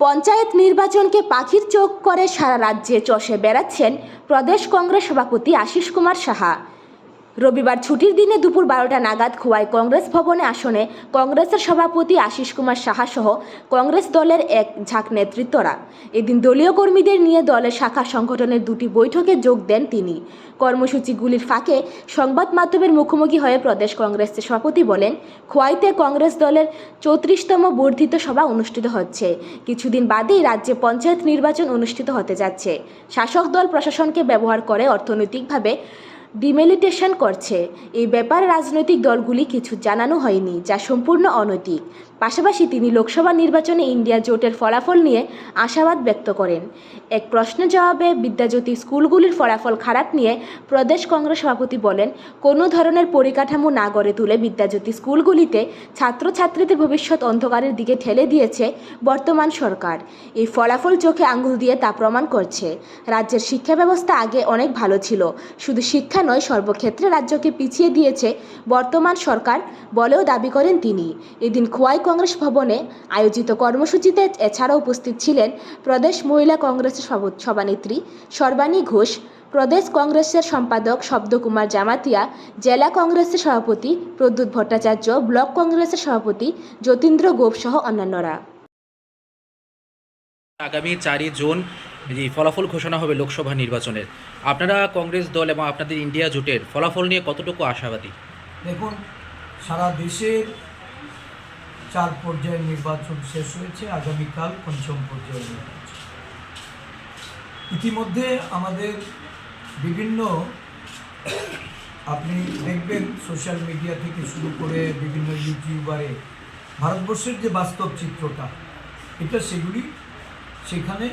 পঞ্চায়েত নির্বাচনকে পাখির চোখ করে সারা রাজ্যে চষে বেড়াচ্ছেন প্রদেশ কংগ্রেস সভাপতি আশিস কুমার সাহা। রবিবার ছুটির দিনে দুপুর বারোটা নাগাদ খোয়াই কংগ্রেস ভবনে আসনে কংগ্রেসের সভাপতি আশিস কুমার সাহা সহ কংগ্রেস দলের এক ঝাঁক নেতৃত্বরা। এদিন দলীয় কর্মীদের নিয়ে দলের শাখা সংগঠনের দুটি বৈঠকে যোগ দেন তিনি। কর্মসূচিগুলির ফাঁকে সংবাদ মাধ্যমের মুখোমুখি হয়ে প্রদেশ কংগ্রেসের সভাপতি বলেন, খোয়াইতে কংগ্রেস দলের চৌত্রিশতম বর্ধিত সভা অনুষ্ঠিত হচ্ছে। কিছুদিন বাদেই রাজ্যে পঞ্চায়েত নির্বাচন অনুষ্ঠিত হতে যাচ্ছে। শাসক দল প্রশাসনকে ব্যবহার করে অর্থনৈতিকভাবে ডিমেলিটেশন করছে। এই ব্যাপার রাজনৈতিক দলগুলি কিছু জানানো হয়নি, যা সম্পূর্ণ অনৈতিক। পাশাপাশি তিনি লোকসভা নির্বাচনে ইন্ডিয়া জোটের ফলাফল নিয়ে আশাবাদ ব্যক্ত করেন। এক প্রশ্নের জবাবে বিদ্যাজ্যোতি স্কুলগুলির ফলাফল খারাপ নিয়ে প্রদেশ কংগ্রেস সভাপতি বলেন, কোনো ধরনের পরিকাঠামো না গড়ে তুলে বিদ্যাজ্যোতি স্কুলগুলিতে ছাত্রছাত্রীদের ভবিষ্যৎ অন্ধকারের দিকে ঠেলে দিয়েছে বর্তমান সরকার। এই ফলাফল চোখে আঙুল দিয়ে তা প্রমাণ করছে। রাজ্যের শিক্ষা ব্যবস্থা আগে অনেক ভালো ছিল, শুধু শিক্ষা নয়, সর্বক্ষেত্রে রাজ্যকে পিছিয়ে দিয়েছে বর্তমান সরকার বলেও দাবি করেন তিনি। এদিন খোয়াই কংগ্রেস ভবনে আয়োজিত কর্মসূচিতে এছাড়াও উপস্থিত ছিলেন প্রদেশ মহিলা কংগ্রেসের সভানেত্রী সর্বাণী ঘোষ, প্রদেশ কংগ্রেসের সম্পাদক শব্দকুমার জামাতিয়া, জেলা কংগ্রেসের সভাপতি প্রদ্যুৎ ভট্টাচার্য, ব্লক কংগ্রেসের সভাপতি যতীন্দ্র গোপ সহ অন্যান্যরা। আগামী চারই জুন এই ফলাফল ঘোষণা হবে লোকসভা নির্বাচনের। আপনারা কংগ্রেস দল এবং আপনাদের ইন্ডিয়া জোটের ফলাফল নিয়ে কতটুকু আশাবাদী? দেখুন, সারা দেশের চার পর্যায়ের নির্বাচন শেষ হয়েছে, আগামীকাল পঞ্চম পর্যায়ের নির্বাচন। ইতিমধ্যে আমাদের বিভিন্ন, আপনি দেখবেন সোশ্যাল মিডিয়া থেকে শুরু করে বিভিন্ন ইউটিউবারে ভারতবর্ষের যে বাস্তব চিত্রটা, এটা সেগুলি সেখানে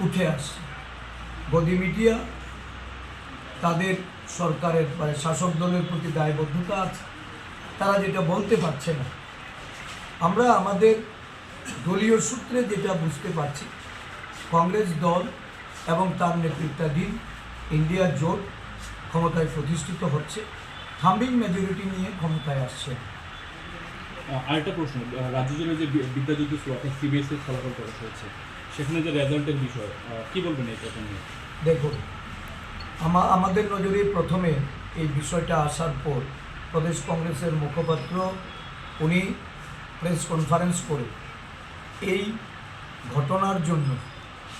উঠে আসছে। গদি মিডিয়া তাদের সরকারের মানে শাসক দলের প্রতি দায়বদ্ধতা আছে। তারা যেটা বলতে পারছে না। আমরা আমাদের দলীয় সূত্রে যেটা বুঝতে পারছি, কংগ্রেস দল এবং তার নেতৃত্বাধীন ইন্ডিয়া জোট ক্ষমতায় প্রতিষ্ঠিত হচ্ছে। থাম্বিং মেজরিটি নিয়ে ক্ষমতায় আসছে। আরেকটা প্রশ্ন রাজ্য জুড়ে যে বি- বিদ্যাজ্যোতি সিবিএসসির ফলাফল প্রকাশ হয়েছে সেখানে যে রেজাল্টের বিষয় কি বলবেন এই প্রথম দেখুন আমাদের নজরে প্রথমে এই বিষয়টা আসার পর প্রদেশ কংগ্রেসের মুখপাত্র, উনি প্রেস কনফারেন্স করে এই ঘটনার জন্য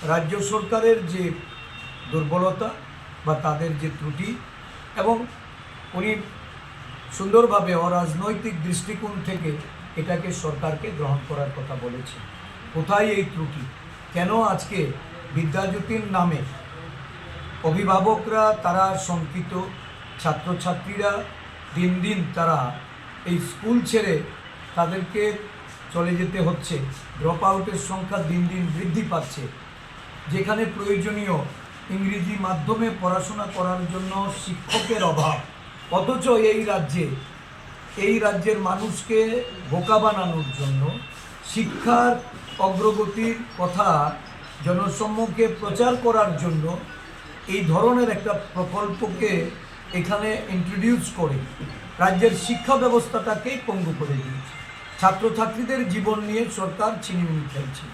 রাজ্য সরকারের যে দুর্বলতা বা তাদের যে ত্রুটি এবং উনি সুন্দরভাবে অরাজনৈতিক দৃষ্টিকোণ থেকে এটাকে সরকারকে গ্রহণ করার কথা বলেছে কোথায় এই ত্রুটি? কেন আজকে বিদ্যাজ্যোতির নামে অভিভাবকরা তারা শঙ্কিত, ছাত্রছাত্রীরা দিন দিন তারা এই স্কুল ছেড়ে তাদেরকে চলে যেতে হচ্ছে। ড্রপ আউটের সংখ্যা দিন দিন বৃদ্ধি পাচ্ছে। যেখানে প্রয়োজনীয় ইংরেজি মাধ্যমে পড়াশোনা করার জন্য শিক্ষকের অভাব। অথচ এই রাজ্যে, এই রাজ্যের মানুষকে বোকা বানানোর জন্য শিক্ষার অগ্রগতির কথা জনসম্মুখে প্রচার করার জন্য এই ধরনের একটা প্রকল্পকে এখানে ইন্ট্রোডিউস করে রাজ্যের শিক্ষা ব্যবস্থাটাকেই পঙ্গু করে দিয়েছে। ছাত্রছাত্রীদের জীবন নিয়ে সরকার ছিনিমিনি খেলছে।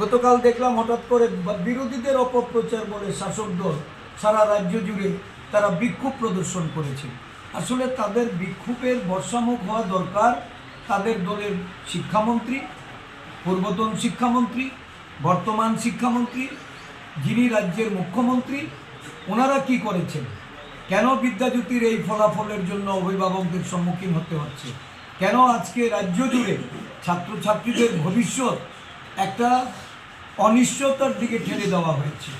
গতকাল দেখলাম হঠাৎ করে বিরোধীদের অপপ্রচার বলে শাসক দল সারা রাজ্য জুড়ে তারা বিক্ষোভ প্রদর্শন করেছে। আসলে তাদের বিক্ষোভের বর্ষামুখ হওয়া দরকার তাদের দলের শিক্ষামন্ত্রী, পূর্বতন শিক্ষামন্ত্রী, বর্তমান শিক্ষামন্ত্রী, যিনি রাজ্যের মুখ্যমন্ত্রী, ওনারা কি করেছেন? কেন বিদ্যাজ্যোতির এই ফলাফলের জন্য অভিভাবকদের সম্মুখীন হতে হচ্ছে? কেন আজকে রাজ্য জুড়ে ছাত্রছাত্রীদের ভবিষ্যৎ একটা অনিশ্চয়তার দিকে ঠেলে দেওয়া হয়েছে?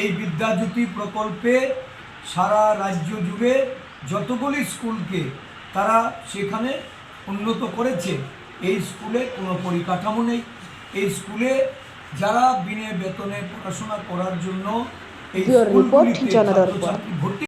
এই বিদ্যাজ্যোতি প্রকল্পে সারা রাজ্য জুড়ে যতগুলি স্কুলকে তারা সেখানে উন্নত করেছে। এই স্কুলে কোনো পরিকাঠামো নেই। এই স্কুলে যারা বিনে বেতনে পড়াশোনা করার জন্য এই স্কুলগুলিতে ছাত্রছাত্রী ভর্তি